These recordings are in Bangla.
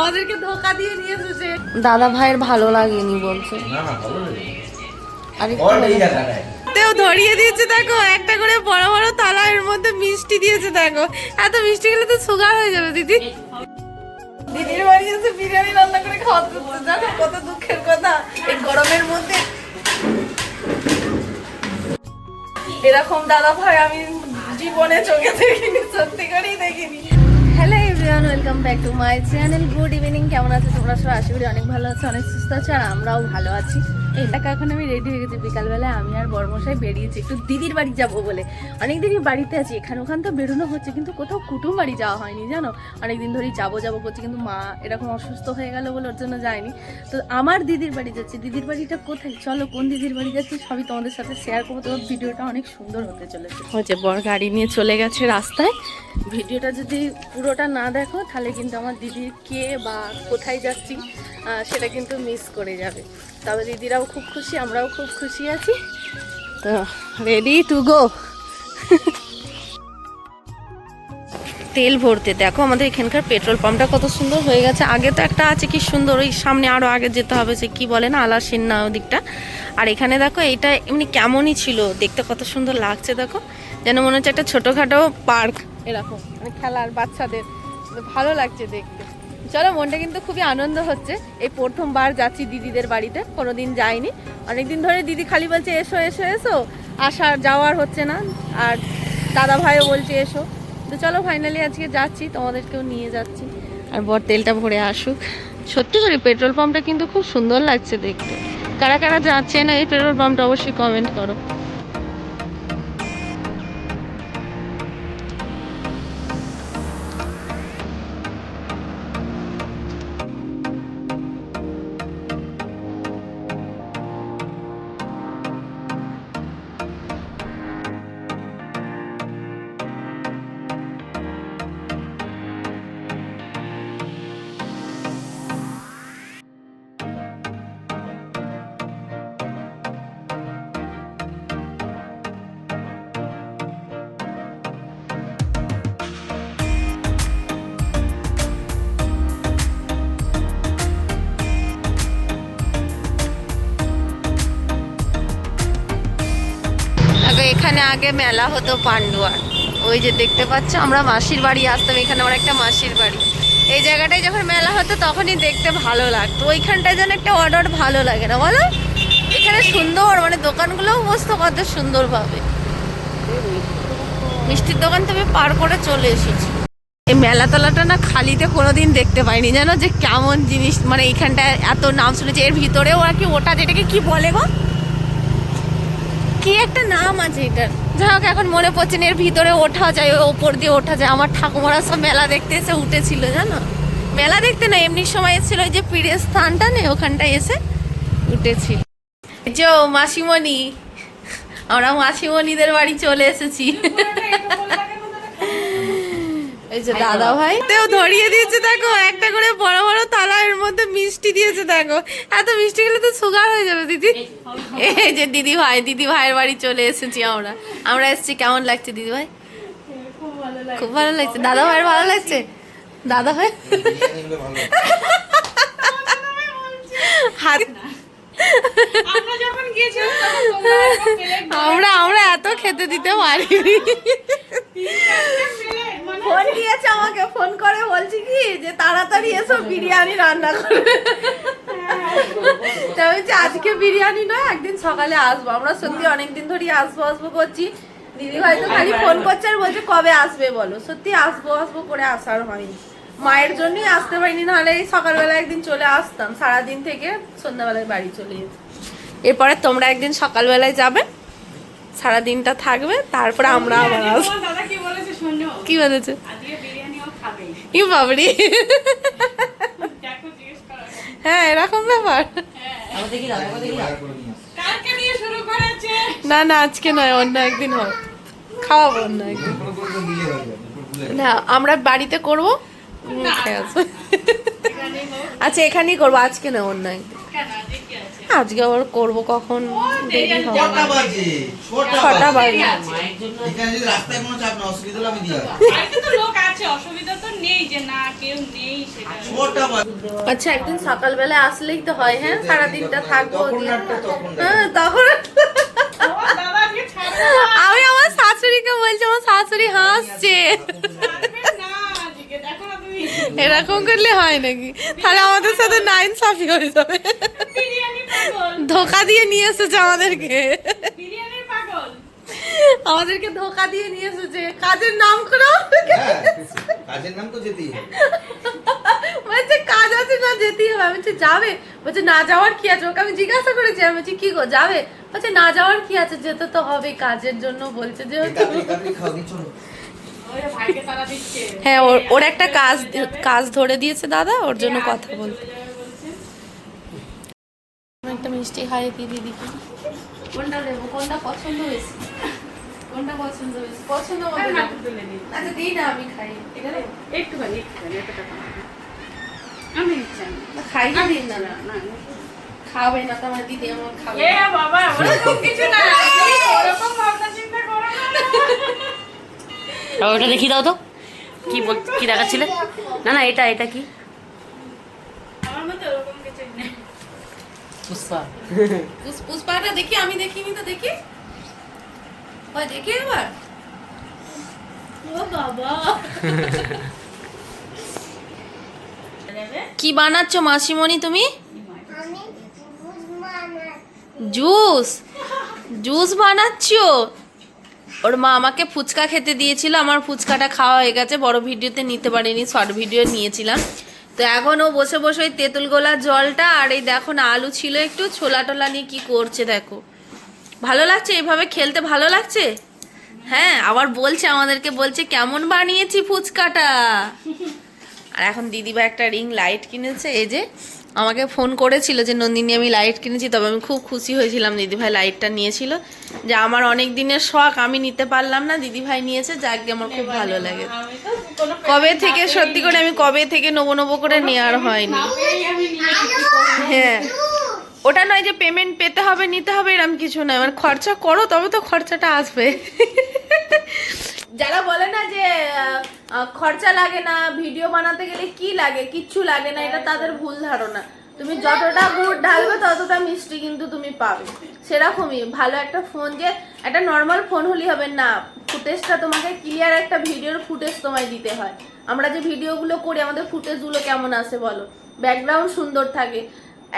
আমাদেরকে ধোকা দিয়ে নিয়ে এসেছে দাদা ভাইয়ের ভালো লাগেনি বলছে। তেও ধরিয়ে দিয়েছে দেখো একটা করে বড় বড় থালা এর মধ্যে মিষ্টি দিয়েছে দেখো। এত মিষ্টি খেলে তো সুগার হয়ে যাবে দিদি। দিদির বাড়ি এসে বিরিয়ানি রান্না করে খাওয়াতে হচ্ছে জানো কত দুঃখের কথা। এই গরমের মধ্যে। এরকম দাদা ভাই আমি জীবনে চোখে দেখিনি সত্যি করেই দেখিনি। Everyone welcome back to my channel good evening কেমন আছো? তোমরা সব আশা করি অনেক ভালো আছো, অনেক সুস্থ আছো, আর আমরাও ভালো আছি। এই টাকা এখন আমি রেডি হয়ে গেছি। বিকালবেলায় আমি আর বর্মশাই বেরিয়েছি। একটু দিদির বাড়ি যাব বলে। অনেক দিনই বাড়িতে আছি। এখানে ওখান তো বেরোনো হচ্ছে কিন্তু কোথাও কুটুম বাড়ি যাওয়া হয়নি জানো? অনেক দিন ধরেই যাব যাব করছি কিন্তু মা এরকম অসুস্থ হয়ে গেল বলে ওর জন্য যায়নি। তো আমার দিদির বাড়ি যাচ্ছি। দিদির বাড়িটা কোথায়? চলো কোন দিদির বাড়ি যাচ্ছি সবই তোমাদের সাথে শেয়ার করব। তোমার ভিডিওটা অনেক সুন্দর হতে চলেছে। হচ্ছে বর গাড়ি নিয়ে চলে গেছে রাস্তায়। ভিডিওটা যদি পুরোটা না দেখো তাহলে কিন্তু আমার দিদির কে বা কোথায় যাচ্ছি সেটা কিন্তু মিস করে যাবে। তবে দিদিরাও খুব খুশি, আমরাও খুব খুশি আছি। তো রেডি টু গো তেল ভরতে, দেখো আমাদের এখানকার পেট্রোল পাম্পটা কত সুন্দর হয়ে গেছে। আগে তো একটা আছে কি সুন্দর, ওই সামনে আরও আগে যেতে হবে, সে কি বলে না, আলাসিন না ওদিকটা। আর এখানে দেখো এটা এমনি কেমনই ছিল, দেখতে কত সুন্দর লাগছে, দেখো। যেন মনে হচ্ছে একটা ছোটোখাটো পার্ক। এরকম মানে খেলার বাচ্চাদের, ভালো লাগছে দেখতে। চলো, মনটা কিন্তু খুবই আনন্দ হচ্ছে। এই প্রথমবার যাচ্ছি দিদিদের বাড়িতে, কোনোদিন যাইনি। অনেকদিন ধরে দিদি খালি বলছে, এসো এসো এসো। আসার যাওয়ার হচ্ছে না। আর দাদা ভাইও বলছে, এসো। তো চলো ফাইনালি আজকে যাচ্ছি, তোমাদেরকেও নিয়ে যাচ্ছি। আর বর তেলটা ভরে আসুক। সত্যি করে, পেট্রোল পাম্পটা কিন্তু খুব সুন্দর লাগছে দেখতে। কারা কারা যাচ্ছে না এই পেট্রোল পাম্পটা অবশ্যই কমেন্ট করো। আগে মেলা হতো পান্ডুয়ার। ওই যে দেখতে পাচ্ছ, আমরা মাসির বাড়ি আসতাম, এখানে আমার একটা মাসির বাড়ি। এই জায়গাটায় যখন মেলা হতো, তখনই দেখতে ভালো লাগতো। ওইখানটায় যেন একটা অর্ডার ভালো লাগে না, বলো? এখানে সুন্দর মানে দোকানগুলোও বসতো কত সুন্দরভাবে মিষ্টির দোকান তুমি পার করে চলে এসেছি। এই মেলা তলাটা না খালিতে কোনোদিন দেখতে পাইনি। জানো যে কেমন জিনিস মানে এইখানটায় এত নাম শুনেছি, এর ভিতরেও আর কি ওটা যেটাকে কি বলে গো? কি একটা নাম আছে এটার? যাই হোক, এখন মনে পড়ছে না, এর ভিতরে ওঠা যায় ওপর দিয়ে ওঠা যায়। আমার ঠাকুমারা সব মেলা দেখতে এসে উঠেছিল, জানো? মেলা দেখতে না, এমনি সময় এসেছিল যে পীরের স্থানটা নেই ওখানটায় এসে উঠেছিল যে মাসিমণি, আমরা মাসিমণিদের বাড়ি চলে এসেছি। এই যে দাদা ভাই। তেও ধরিয়ে দিয়েছে দেখো একটা করে বড় বড় থালা এর মধ্যে মিষ্টি দিয়েছে দেখো। এত মিষ্টি খেলে তো সুগার হয়ে যাবে দিদি। এই যে দিদি ভাই দিদি ভাইয়ের বাড়ি চলে এসেছি আমরা। আমরা এসেছি কেমন লাগছে দিদি ভাই? খুব ভালো লাগছে। দাদা ভাইয়ের ভালো লাগছে? দাদা ভাই? হাত আমরা plate আমরা আমরা এত খেতে দিতে পারিনি। plate মানে ফোন দিয়েছে আমাকে ফোন করে বলছি কি যে তাড়াতাড়ি এসো বিরিয়ানি রান্না করবে তা বলছি, আজকে বিরিয়ানি নয় একদিন সকালে আসব। আমরা সত্যি অনেকদিন ধরেই আসব আসব করছি। দিদি হয়তো খালি ফোন করছে আর বলছে কবে আসবে বলো? সত্যি আসব আসব করে আসার হয়নি। মায়ের জন্যই আসতে পারিনি নাহলে এই সকালবেলা একদিন চলে আসতাম। সারাদিন থেকে সন্ধ্যাবেলায় বাড়ি চলে যেতাম। এরপরে তোমরা একদিন সকালবেলায় যাবে সারাদিনটা থাকবে তারপরে আমরা আবার আসব। কি বলেছে কি বলেছে? আজকে বিরিয়ানিও খাবে। কি বাবরি। হোক। হ্যাঁ এরকম ব্যাপার। করেছে। না না আজকে নয় অন্য একদিন হবে। খাওয়াবো অন্য একদিন। হয়ে না আমরা বাড়িতে করব আচ্ছা এখানেই করব। আজকে না অন্য একদিন। আজকে কি আছে। আজকে আবার করব কখন? দেরি হবে। ছটা ছটা বাজে। বাজে। এখানে যদি রাস্তায় কোনো চাপ না অসুবিধা হলে আমি দিয়ে আসব। বাড়িতে তো লোক আছে অসুবিধা তো নেই যে না কেউ নেই সেটা। ছটা বাজে। আচ্ছা একদিন সকালবেলা আসলেই তো হয় হ্যাঁ? সারাদিনটা থাকব হ্যাঁ তখন আমি আমার শাশুড়িকে বলছি আমার শাশুড়ি হাসছে ছাড়বে না আজকে দেখো না তুমি এরকম করলে হয় নাকি? তাহলে আমাদের সাথে নাইন সাফি হয়ে যাবে। ধোকা দিয়ে নিয়ে এসেছে আমাদেরকে। আমাদেরকে ধোকা দিয়ে নিয়ে এসেছে। কাজের নাম করো হ্যাঁ কাজের নাম তো যেতেই হবে। বলছে কাজ আছে না যেতেই হবে। আমি বলছি যাবে। বলছে না যাওয়ার কি আছে? ওকে আমি জিজ্ঞাসা করেছি। আমি বলছি কি গো যাবে? বলছে না যাওয়ার কি আছে? যেতে তো হবে কাজের জন্য। বলছে যে হ্যাঁ ওর ওর একটা কাজ কাজ ধরে দিয়েছে দাদা ওর জন্য কথা বলতে আমি একটা মিষ্টি খাইয়ে দিই দিদিকে কোনটা দেবো? কোনটা পছন্দ হয়েছে? কোনটা পছন্দ হয়েছে? পছন্দ মতো আরে তুলে দিই। আচ্ছা দিই না আমি খাই। না। আমি দিন না। খাবে না তো আমার দিদি আমার খাবে এ বাবা ওরকম কিছু না। ওরকম ভাবনা চিন্তা করো না আর ওটা দেখি দাও তো? কি বল কি দেখাচ্ছিলে? না না এটা এটা কি? আমার মতো ওরকম কিছু পুষ্পা। পুষ্পাটা দেখি আমি দেখিনি তো দেখি। দেখি এবার ও বাবা। কি বানাচ্ছ মাসিমণি তুমি? জুস? জুস বানাচ্ছ? ওর মা আমাকে ফুচকা খেতে দিয়েছিল, আমার ফুচকাটা খাওয়া হয়ে গেছে, বড় ভিডিওতে নিতে পারিনি, শর্ট ভিডিও নিয়েছিলাম। তো এখন ও বসে বসে ওই তেঁতুল গোলার জলটা আর এই দেখো না, আলু ছিল একটু, ছোলা টোলা নিয়ে কি করছে দেখো। ভালো লাগছে? এইভাবে খেলতে ভালো লাগছে? হ্যাঁ আবার বলছে আমাদেরকে, বলছে কেমন বানিয়েছি ফুচকাটা? আর এখন দিদিভাই একটা রিং লাইট কিনেছে, এই যে আমাকে ফোন করেছিল যে, নন্দিনী, আমি লাইট কিনেছি। তবে আমি খুব খুশি হয়েছিলাম, দিদিভাই লাইটটা নিয়েছিল। যে, আমার অনেক দিনের শখ, আমি নিতে পারলাম না, দিদিভাই নিয়েছে, যাকে আমার খুব ভালো লাগে। কবে থেকে, সত্যি করে আমি কবে থেকে নবো নবো করে নেওয়ার হয়নি? হ্যাঁ। ওটা নয় যে পেমেন্ট পেতে হবে, নিতে হবে এরকম কিছু নয়। মানে খরচা করো, তবে তো খরচাটা আসবে। যারা বলে খরচা লাগে না ভিডিও বানাতে গেলে কি লাগে, কিচ্ছু লাগে না, এটা তাদের ভুল ধারণা। তুমি যতটা গুড় ঢালবে, ততটা মিষ্টি কিন্তু তুমি পাবে। সেরকমই, ভালো একটা ফোন যে, একটা নর্মাল ফোন হলেই হবে না। ফুটেজটা তোমাকে ক্লিয়ার একটা ভিডিওর ফুটেজ তোমায় দিতে হয়। আমরা যে ভিডিওগুলো করি, আমাদের ফুটেজগুলো কেমন আসে বলো? ব্যাকগ্রাউন্ড সুন্দর থাকে।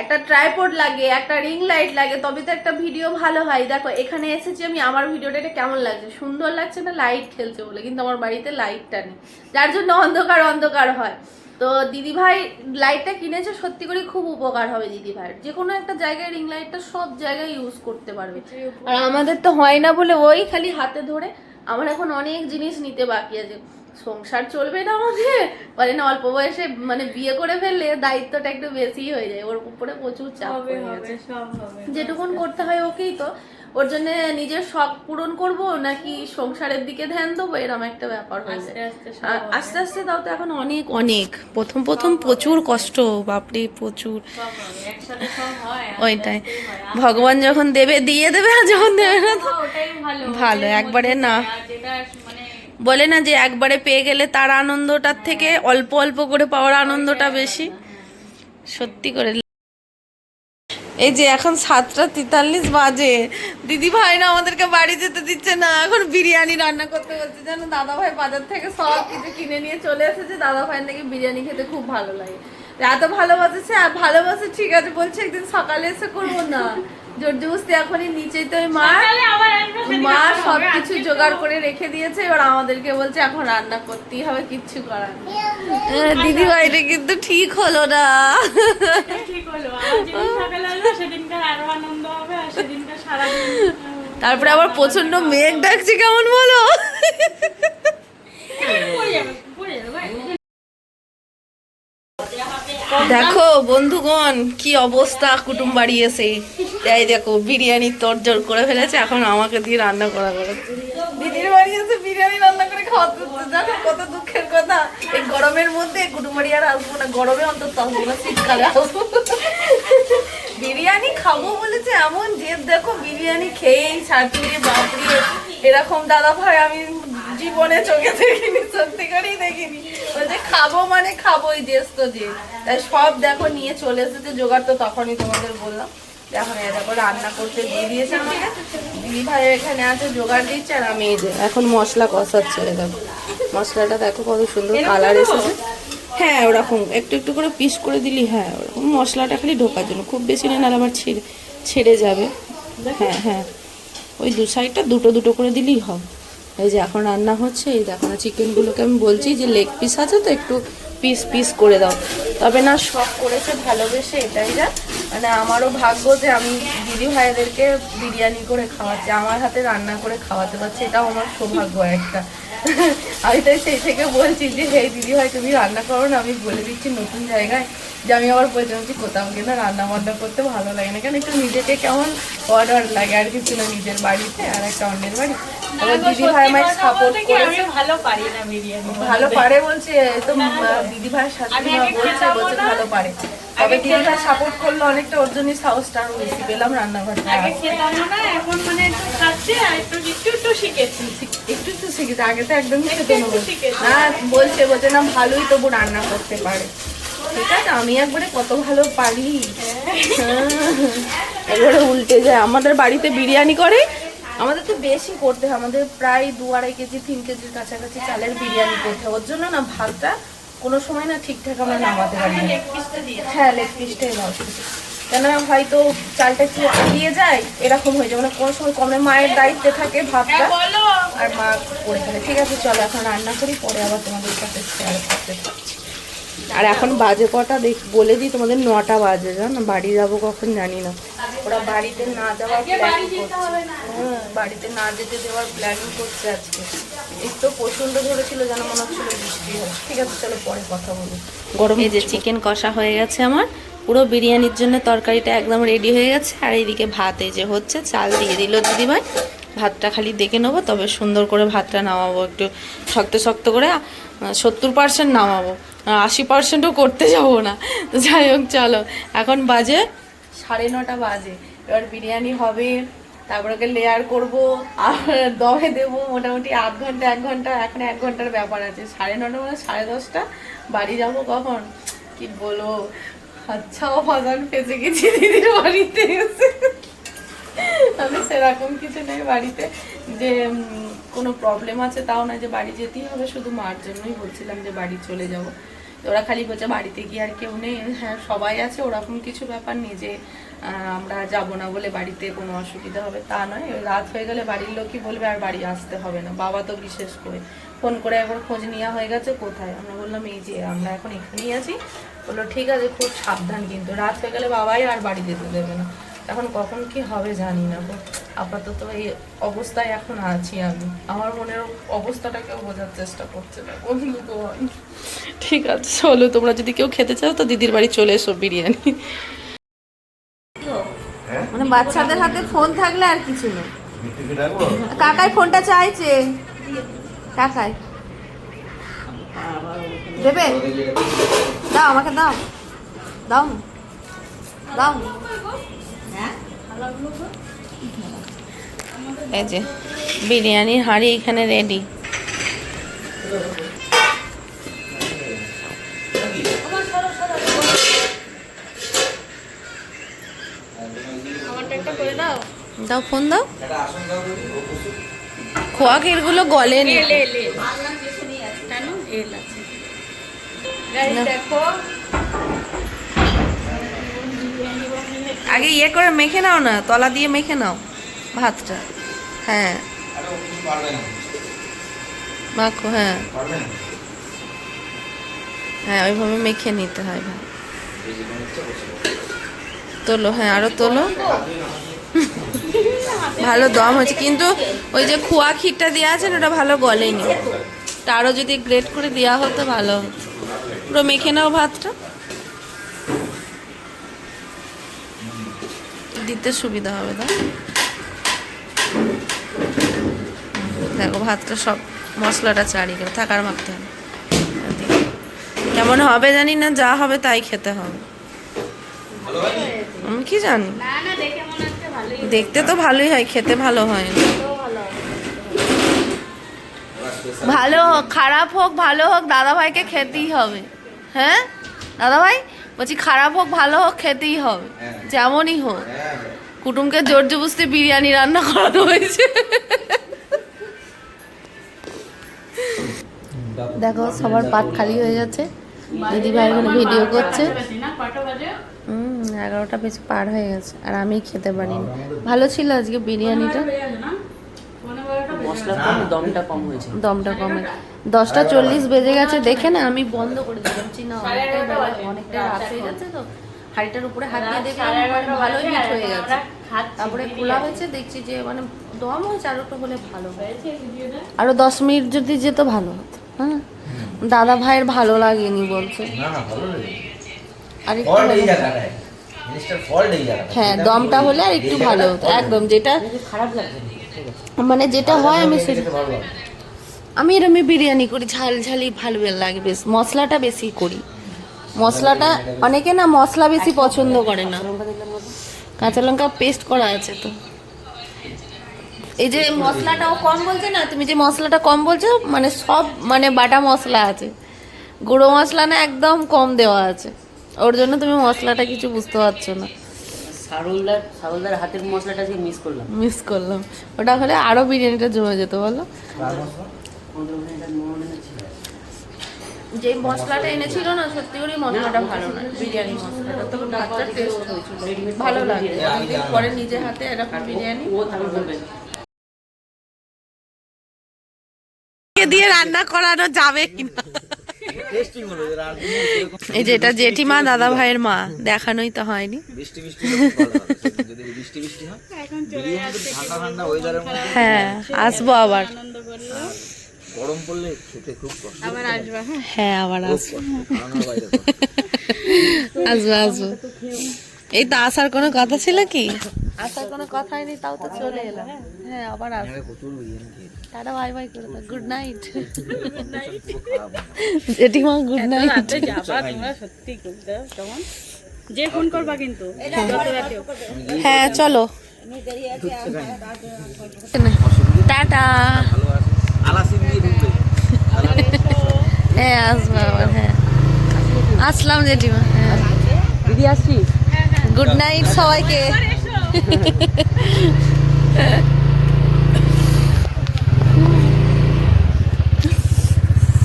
একটা ট্রাইপড লাগে একটা রিং লাইট লাগে তবে তো একটা ভিডিও ভালো হয়। দেখো এখানে এসেছি আমি আমার ভিডিওটা এটা কেমন লাগছে? সুন্দর লাগছে না লাইট খেলছে বলে? কিন্তু আমার বাড়িতে লাইটটা নেই। যার জন্য অন্ধকার অন্ধকার হয়। তো দিদিভাই লাইটটা কিনেছে সত্যি করে খুব উপকার হবে দিদিভাইয়ের যে কোনো একটা জায়গায় রিং লাইটটা সব জায়গায় ইউজ করতে পারবে। আর আমাদের তো হয় না বলে ওই খালি হাতে ধরে। আমার এখন অনেক জিনিস নিতে বাকি আছে। সংসার চলবে না আমাদের? বলে না অল্প বয়সে মানে বিয়ে করে ফেললে দায়িত্বটা একটু বেশি হয়ে যায়। ওর উপরে প্রচুর চাপ যেটুকুন করতে হয় ওকেই তো। ওর জন্য নিজের শখ পূরণ করব নাকি সংসারের দিকে ধ্যান দেবো? এরকম একটা ব্যাপার হয়ে আস্তে যায় আস্তে। আস্তে তাও তো এখন অনেক অনেক। প্রথম প্রথম প্রচুর কষ্ট বাপরে প্রচুর। ওইটাই। ভগবান যখন দেবে দিয়ে দেবে আর যখন দেবে না হ্যাঁ, ভালো, একবারে না। বলে না যে একবারে পেয়ে গেলে তার আনন্দটার থেকে অল্প অল্প করে পাওয়ার আনন্দটা বেশি। সত্যি করে। এই যে এখন সাতটা তেতাল্লিশ বাজে। দিদি ভাই না আমাদেরকে বাড়ি যেতে দিচ্ছে না। এখন বিরিয়ানি রান্না করতে বলছে। জানো দাদা ভাই বাজার থেকে সব কিছু কিনে নিয়ে চলে এসেছে। দাদা ভাইয়ের নাকি বিরিয়ানি খেতে খুব ভালো লাগে। এত ভালোবাসেছে, আর ভালোবাসে, ঠিক আছে, বলছে একদিন সকালে এসে করব না। জোর জবস্তি এখনই নিচেই তো মা কিছু জোগাড় করে রেখে দিয়েছে এবার আমাদেরকে বলছে এখন রান্না করতেই হবে কিচ্ছু করার নেই। দিদি ভাইটা কিন্তু ঠিক হলো না। ঠিক হলো আবার যেদিন সকালে আসব সেদিনকার আরও আনন্দ হবে আর সেদিনকার সারাদিন তারপরে আবার প্রচণ্ড মেঘ ডাকছে কেমন বলো? দেখো বন্ধুগণ কি অবস্থা? কুটুম বাড়ি এসে। এই দেখো বিরিয়ানি তোরজোর করে ফেলেছে এখন আমাকে দিয়ে রান্না করা করে। দিদির বাড়ি এসে বিরিয়ানি রান্না করে খাওয়া জানো কত দুঃখের কথা। এই গরমের মধ্যে কুটুম বাড়ি আর আসব না। গরমে অন্তত আসব না শীতকালে আসব। বিরিয়ানি খাব বলেছে এমন জেদ দেখো বিরিয়ানি খেয়েই ছাড়তুরি বাপরি। এরকম দাদা ভাই আমি জীবনে চোখে দেখিনি সত্যি করেই দেখিনি। বলছে খাব মানে খাবোই জেস তো যে তাই সব দেখো নিয়ে চলে এসেছে জোগাড় তো তখনই তোমাদের বললাম। এখন দেখো রান্না করতে দিয়ে দিয়েছে আমাকে। দিদি ভাই এখানে আছে জোগাড় দিচ্ছে আর আমি এই যে এখন মশলা কষাচ্ছে দেখো। মশলাটা দেখো কত সুন্দর কালার এসেছে। হ্যাঁ ওরকম। একটু একটু করে পিস করে দিলি হ্যাঁ ওরকম মশলাটা খালি ঢোকার জন্য। খুব বেশি না নাহলে আবার ছেড়ে ছেড়ে যাবে। হ্যাঁ হ্যাঁ। ওই দু সাইডটা দুটো দুটো করে দিলেই হবে। এই যে এখন রান্না হচ্ছে, এই দেখো না চিকেনগুলোকে আমি বলছি যে লেগ পিস আছে তো, একটু পিস পিস করে দাও। তবে না শখ করেছে ভালোবেসে, এটাই যা। মানে আমারও ভাগ্য যে আমি দিদি ভাইদেরকে বিরিয়ানি করে খাওয়াচ্ছি, আমার হাতে রান্না করে খাওয়াতে পারছি, এটাও আমার সৌভাগ্য একটা। আমি তাই সেই থেকে বলছি যে হে দিদি ভাই তুমি রান্না করো না আমি বলে দিচ্ছি নতুন জায়গায় যে আমি আবার বলছি হচ্ছে কোথাও কিন্তু রান্না বান্না করতে ভালো লাগে না। কেন একটু নিজেকে কেমন অর্ডার লাগে আর কিছু না নিজের বাড়িতে আর একটা অন্যের বাড়ি। দিদি ভাই আমায় সাপোর্ট করেছে। ভালো পারি না বিরিয়ানি। ভালো পারে বলছে তো দিদি ভাইয়ের সাথে বলছে ভালো পারে। তবে সাপোর্ট করল অনেকটা ওর জন্যই সাহসটা আরও বেশি পেলাম আগে খেতাম না এখন মানে একটু খাচ্ছি আর একটু একটু একটু শিখেছি। একটু একটু শিখেছে আগে তো একদমই খেতে নেব না বলছে বলছে না ভালোই তবু রান্না করতে পারে। ঠিক আছে আমি একবারে কত ভালো পারি। হ্যাঁ। একবারে উল্টে যায়। আমাদের বাড়িতে বিরিয়ানি করে আমাদের তো বেশি করতে হয়। আমাদের প্রায় দু আড়াই কেজি তিন কেজির কাছাকাছি চালের বিরিয়ানি করতে হয়। ওর জন্য না ভাতটা কোনো সময় না ঠিকঠাক আমরা নামাতে পারি হ্যাঁ লেগ পিসটাই দাও। কেন হয়তো চালটা একটু এগিয়ে যায় এরকম হয়ে যায়। মানে কোনো সময় কমে মায়ের দায়িত্বে থাকে ভাতটা। আর মা করে থাকে ঠিক আছে চলো এখন রান্না করি পরে আবার তোমাদের সাথে শেয়ার করতে থাকছি আর এখন বাজে কটা? দেখ বলে দিই তোমাদের নটা বাজে জানো? বাড়ি যাব কখন জানি না। ওরা বাড়িতে না যাওয়ার প্ল্যানিং করছে। হ্যাঁ বাড়িতে না যেতে দেওয়ার প্ল্যানিং করছে আজকে। একটু প্রচণ্ড ধরেছিল যেন মনে হচ্ছিল বৃষ্টি হবে ঠিক আছে চলো পরে কথা বলি। গরম এই যে চিকেন কষা হয়ে গেছে আমার। পুরো বিরিয়ানির জন্য তরকারিটা একদম রেডি হয়ে গেছে। আর এইদিকে ভাত এই যে হচ্ছে চাল দিয়ে দিল দিদিভাই। ভাতটা খালি দেখে নেব তবে সুন্দর করে ভাতটা নামাবো একটু শক্ত শক্ত করে সত্তর পার্সেন্ট নামাবো। আশি পার্সেন্টও করতে যাব না। তো যাই হোক, চলো। এখন বাজে সাড়ে নটা বাজে। এবার বিরিয়ানি হবে, তারপরে ওকে লেয়ার করব আর দমে দেবো, মোটামুটি আধ ঘণ্টা, এক ঘণ্টা, এখন এক ঘণ্টার ব্যাপার আছে। সাড়ে নটা মানে সাড়ে দশটা? বাড়ি যাব কখন? কি বলো? আচ্ছা ফজন ফেসে গেছি দিদির বাড়িতে। এসে আমি সেরকম কিছু নেই বাড়িতে। যে কোনো প্রবলেম আছে তাও না যে বাড়ি যেতেই হবে। শুধু মার জন্যই বলছিলাম যে বাড়ি চলে যাব। ওরা খালি বলছে বাড়িতে গিয়ে আর কেউ নেই। হ্যাঁ সবাই আছে, ওরকম কিছু ব্যাপার নেই যে আমরা যাব না বলে বাড়িতে কোনো অসুবিধা হবে, তা নয়। রাত হয়ে গেলে বাড়ির লোকই বলবে আর বাড়ি আসতে হবে না। বাবা তো বিশেষ করে। ফোন করে একবার খোঁজ নেওয়া হয়ে গেছে, কোথায়? আমরা বললাম, এই যে, আমরা এখন এখানেই আছি। বলল, ঠিক আছে, খুব সাবধান কিন্তু। রাত হয়ে গেলে বাবাই আর বাড়ি যেতে দেবে না। এখন কখন কি হবে জানি না গো আপাতত এই অবস্থায় এখন আছি আমি। আমার মনের অবস্থাটাকেও বোঝার চেষ্টা করছে না বন্ধুগণ ঠিক আছে চলো তোমরা যদি কেউ খেতে চাও তো দিদির বাড়ি চলে এসো বিরিয়ানি। মানে বাচ্চাদের হাতে ফোন থাকলে আর কিছু নেই কাকাই ফোনটা চাইছে। কাকাই। দেবে? দাও আমাকে দাও। দাও। দাও। এই যে বিরিয়ানির হাঁড়ি এখানে রেডি দাও। ফোন দাও। খোয়া ক্ষীরগুলো গলেনি কেন? এল আছে। না। দেখো। আগে ইয়ে করে মেখে নাও না, তলা দিয়ে মেখে নাও ভাতটা। হ্যাঁ। মাখো হ্যাঁ। হ্যাঁ ওইভাবে মেখে নিতে হয় ভাই তোলো হ্যাঁ আরও তোলো। ভালো দম হয়েছে, কিন্তু ওই যে খোয়া ক্ষীরটা দেওয়া আছে না, ওটা ভালো গলেনি। তা আরও যদি গ্রেট করে দেওয়া হতো, ভালো। পুরো মেখে নাও ভাতটা। দিতে সুবিধা হবে দাও দেখো, ভাতটা সব মশলাটা চারি করে থাকার মাখতে হবে। কেমন হবে জানি না, যা হবে তাই খেতে হবে। আমি কি জানি? না না দেখতে তো ভালোই হয়, খেতে ভালো হয় না। ভালো হোক, খারাপ হোক, ভালো হোক দাদা ভাইকে খেতেই হবে। হ্যাঁ? দাদা ভাই বলছি খারাপ হোক ভালো হোক খেতেই হবে। হ্যাঁ। যেমনই হোক। হ্যাঁ কুটুমকে জোর জবস্তি বিরিয়ানি রান্না করানো হয়েছে। দেখো সবার পাট খালি হয়ে যাচ্ছে দিদি ভাই ভিডিও করছে। বেশি না কটা বাজে হুম এগারোটা বেশি পার হয়ে গেছে আর আমি খেতে পারিনি। ভালো ছিল আজকে বিরিয়ানিটা বেজে গেছে না পনেরো বারোটা বেজে মশলা কম দমটা কম হয়েছে। দমটা কমে দশটা চল্লিশ বেজে গেছে দেখে না আমি বন্ধ করে দিলাম। চিনা অনেকটাই বেলা অনেকটা রাত হয়ে যাচ্ছে তো। হাড়িটার উপরে হাত দিয়ে দেখলাম মানে ভালোই হিট হয়ে গেছে। তারপরে খোলা হয়েছে দেখছি যে মানে দম হয়েছে আরও একটু হলে ভালো হয়। আরও দশ মিনিট যদি যেত ভালো হতো হ্যাঁ? দাদা ভাইয়ের ভালো লাগেনি বলছে। লাগে আর একটু হ্যাঁ দমটা হলে আর একটু ভালো হতো একদম যেটা খারাপ আছে মানে যেটা হয় আমি সেটা আমি এরমই বিরিয়ানি করি ঝাল ঝালি ভালো লাগে বেশ। মশলাটা বেশি করি। মশলাটা অনেকে না মশলা বেশি পছন্দ করে না। কাঁচা লঙ্কা পেস্ট করা আছে তো। এই যে মশলাটাও কম বলছে না তুমি যে মশলাটা কম বলছো মানে সব মানে বাটা মশলা আছে। গুঁড়ো মশলা না একদম কম দেওয়া আছে। ওর জন্য তুমি মশলাটা কিছু বুঝতে পারছ না। সারুলদার সারুলদার হাতের মশলাটা আজকে মিস করলাম। মিস করলাম। ওটা হলে আরও বিরিয়ানিটা জমে যেত বলো। মনে যে মশলাটা এনেছিল না সত্যি করে মশলাটা ভালো না বিরিয়ানি মশলাটা। টেস্ট হয়েছিল। ভালো লাগে অনেকদিন পরে নিজে হাতে এরকম বিরিয়ানি। ও তারপর দিয়ে রান্না করানো যাবে কিনা? এই যে এটা জেঠিমা দাদা ভাইয়ের মা দেখানোই তো হয়নি। বৃষ্টি বৃষ্টি যদি বৃষ্টি বৃষ্টি হয়। ঠান্ডা ঠান্ডা ওয়েদারের মধ্যে। হ্যাঁ আসব আবার। গরম পড়লে খেতে খুব কষ্ট আবার আসবা হ্যাঁ? হ্যাঁ আবার আসব। আসব আসব। এই তো আসার কোনো কথা ছিল কি? আসার কোনো কথাই নেই তাও তো চলে এলাম। হ্যাঁ আবার খেয়েছি টাটা বাই বাই করে দাও গুড নাইট জেঠিমা গুড নাইট রাতে যাবা তোমরা সত্যি কেমন? যে ফোন করবা কিন্তু। হ্যাঁ চলো। টাটা। হ্যাঁ আসব আবার হ্যাঁ। আসলাম জেঠিমা হ্যাঁ। দিদি আসছি গুড নাইট সবাইকে।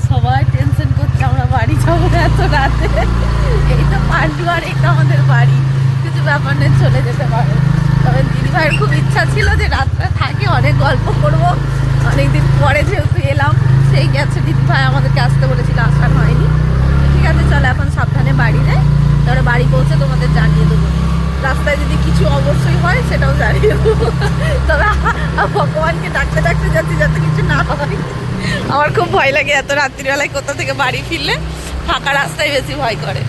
সবাই টেনশন করছে, আমরা বাড়ি যাব এত রাতে। এই তো পান্ডুয়ার এটা আমাদের বাড়ি। কিছু ব্যাপার নেই, চলে যেতে পারো। তবে দিদি ভাইয়ের খুব ইচ্ছা ছিল যে রাতটা থাকে, অনেক গল্প করব। অনেকদিন পরে যেহেতু এলাম, সেই গেছে দিদি ভাই আমাদেরকে আসতে বলেছিল, আসার হয়নি। ঠিক আছে, চলো এখন সাবধানে বাড়ি যাই। তারপরে বাড়ি পৌঁছে তোমাদের জানিয়ে দেবো। রাস্তায় যদি কিছু অবশ্যই হয়, সেটাও জানিয়ে দেবো। তবে ভগবানকে ডাকতে ডাকতে যাচ্ছি যাতে কিছু না হয়। আমার খুব ভয় লাগে এত রাত্রিবেলায় কোথা থেকে বাড়ি ফিরলে। ফাঁকা রাস্তায় বেশি ভয় করে।